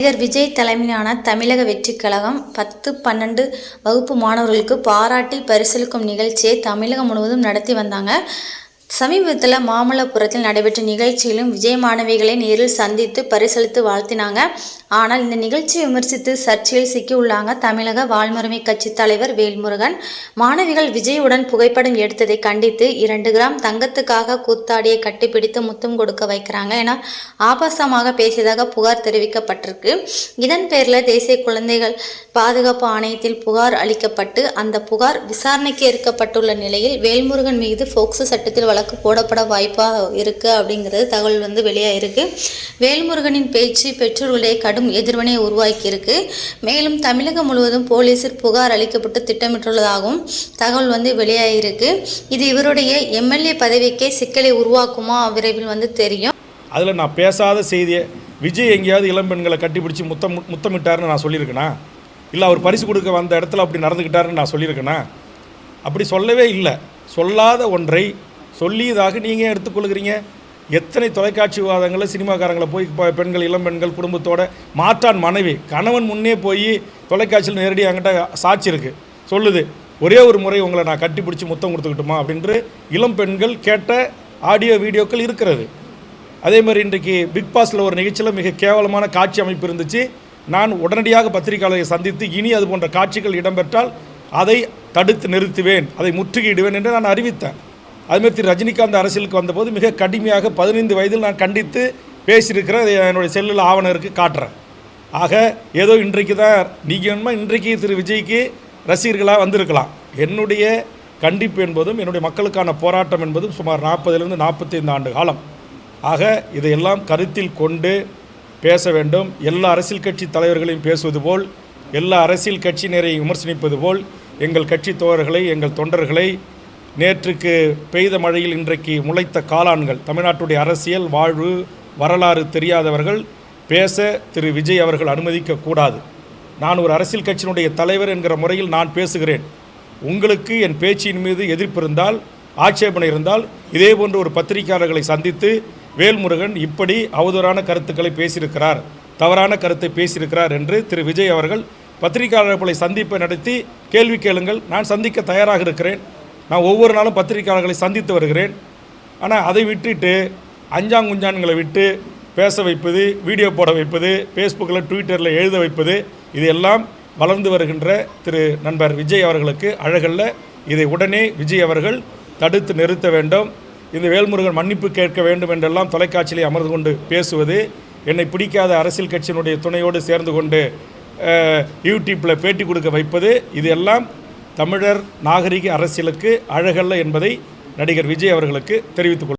நடிகர் விஜய் தலைமையிலான தமிழக வெற்றிக் கழகம் பத்து பன்னெண்டு வகுப்பு மாணவர்களுக்கு பாராட்டி பரிசளிக்கும் நிகழ்ச்சியை தமிழகம் முழுவதும் நடத்தி வந்தாங்க. சமீபத்தில் மாமல்லபுரத்தில் நடைபெற்ற நிகழ்ச்சியிலும் விஜய் மாணவிகளை நேரில் சந்தித்து பரிசளித்து வாழ்த்தினாங்க. ஆனால் இந்த நிகழ்ச்சியை விமர்சித்து சர்ச்சையில் சிக்கியுள்ளாங்க தமிழக வாழ்முறைமை கட்சி தலைவர் வேல்முருகன். மாணவிகள் விஜயுடன் புகைப்படம் எடுத்ததை கண்டித்து இரண்டு கிராம் தங்கத்துக்காக கூத்தாடியை கட்டிப்பிடித்து முத்தம் கொடுக்க வைக்கிறாங்க என ஆபாசமாக பேசியதாக புகார் தெரிவிக்கப்பட்டிருக்கு. இதன் பேரில் தேசிய குழந்தைகள் பாதுகாப்பு ஆணையத்தில் புகார் அளிக்கப்பட்டு அந்த புகார் விசாரணைக்கு ஏற்கப்பட்டுள்ள நிலையில் வேல்முருகன் மீது போக்சோ சட்டத்தில் வழக்கு போடப்பட வாய்ப்பாக இருக்கு அப்படிங்கிறது தகவல் வந்து வெளியாயிருக்கு. வேல்முருகனின் பேச்சு பெற்றோர்களே கடும் எதிர்வினை உருவாக்கியிருக்கு. மேலும் தமிழகம் முழுவதும் போலீசில் புகார் அளிக்கப்பட்டு திட்டமிட்டுள்ளதாகவும் தகவல் வந்து வெளியாகியிருக்கு. இது இவருடைய எம்எல்ஏ பதவிக்கே சிக்கலை உருவாக்குமா விரைவில் வந்து தெரியும். அதில் நான் பேசாத செய்தியை விஜய் எங்கேயாவது இளம்பெண்களை கட்டிப்பிடிச்சு முத்தம் முத்தமிட்டாருன்னு நான் சொல்லியிருக்கேனா? இல்லை அவர் பரிசு கொடுக்க வந்த இடத்துல அப்படி நடந்துக்கிட்டாருன்னு நான் சொல்லியிருக்கேனா? அப்படி சொல்லவே இல்லை. சொல்லாத ஒன்றை சொல்லியதாக நீங்கள் எடுத்துக்கொள்கிறீங்க. எத்தனை தொலைக்காட்சி விவாதங்களில் சினிமாக்காரங்களை போய் ப- பெண்கள் இளம்பெண்கள் குடும்பத்தோட மாற்றான் மனைவி. கணவன் முன்னே போய் தொலைக்காட்சியில் நேரடியாக என்கிட்ட சாட்சி இருக்குது சொல்லுது ஒரே ஒரு முறை உங்களை நான் கட்டிப்பிடிச்சு முத்தம் கொடுத்துக்கிட்டுமா? அப்படின்று இளம் பெண்கள் கேட்ட ஆடியோ வீடியோக்கள் இருக்கிறது. அதே மாதிரி இன்றைக்கு பிக் பாஸில் ஒரு நிகழ்ச்சியில் மிக கேவலமான காட்சி அமைப்பு இருந்துச்சு. நான் உடனடியாக பத்திரிகையாளரை சந்தித்து இனி அது போன்ற காட்சிகள் இடம்பெற்றால் அதை தடுத்து நிறுத்துவேன் அதை முற்றுகையிடுவேன் என்று நான் அறிவித்தேன். அதுமாதிரி திரு ரஜினிகாந்த் அரசியலுக்கு வந்தபோது மிக கடுமையாக பதினைந்து வயதில் நான் கண்டித்து பேசியிருக்கிறேன். என்னுடைய செல்லில் ஆவணம் இருக்குது காட்டுறேன். ஆக ஏதோ இன்றைக்கு தான் நீங்கள் வேணுமா இன்றைக்கு திரு விஜய்க்கு ரசிகர்களாக வந்திருக்கலாம். என்னுடைய கண்டிப்பு என்பதும் என்னுடைய மக்களுக்கான போராட்டம் என்பதும் சுமார் நாற்பதிலிருந்து நாற்பத்தைந்து ஆண்டு காலம். ஆக இதையெல்லாம் கருத்தில் கொண்டு பேச வேண்டும். எல்லா அரசியல் கட்சி தலைவர்களையும் பேசுவது போல் எல்லா அரசியல் கட்சியினரை விமர்சனிப்பது போல் எங்கள் கட்சி தோழர்களை எங்கள் தொண்டர்களை நேற்றுக்கு பெய்த மழையில் இன்றைக்கு முளைத்த காளான்கள் தமிழ்நாட்டுடைய அரசியல் வாழ்வு வரலாறு தெரியாதவர்கள் பேச திரு. விஜய் அவர்கள் அனுமதிக்க கூடாது. நான் ஒரு அரசியல் கட்சியினுடைய தலைவர் என்கிற முறையில் நான் பேசுகிறேன். உங்களுக்கு என் பேச்சின் மீது எதிர்ப்பு இருந்தால் ஆட்சேபனை இருந்தால் இதே போன்ற ஒரு பத்திரிகையாளர்களை சந்தித்து வேல்முருகன் இப்படி அவதூறான கருத்துக்களை பேசியிருக்கிறார் தவறான கருத்தை பேசியிருக்கிறார் என்று திரு. விஜய் அவர்கள் பத்திரிகையாளர்களை சந்திப்பை நடத்தி கேள்வி கேளுங்கள். நான் சந்திக்க தயாராக இருக்கிறேன். நான் ஒவ்வொரு நாளும் பத்திரிகையாளர்களை சந்தித்து வருகிறேன். ஆனால் அதை விட்டுட்டு அஞ்சாங்குஞ்சான்களை விட்டு பேச வைப்பது வீடியோ போட வைப்பது ஃபேஸ்புக்கில் ட்விட்டரில் எழுத வைப்பது இது எல்லாம் வளர்ந்து வருகின்ற திரு நண்பர் விஜய் அவர்களுக்கு அழகல்ல. இதை உடனே விஜய் அவர்கள் தடுத்து நிறுத்த வேண்டும். இந்த வேல்முருகன் மன்னிப்பு கேட்க வேண்டும் என்றெல்லாம் தொலைக்காட்சியிலே அமர்ந்து கொண்டு பேசுவது என்னை பிடிக்காத அரசியல் கட்சியினுடைய துணையோடு சேர்ந்து கொண்டு யூடியூப்பில் பேட்டி கொடுக்க வைப்பது இது எல்லாம் தமிழர் நாகரிக அரசியலுக்கு அழகல்ல என்பதை நடிகர் விஜய் அவர்களுக்கு தெரிவித்துக் கொள்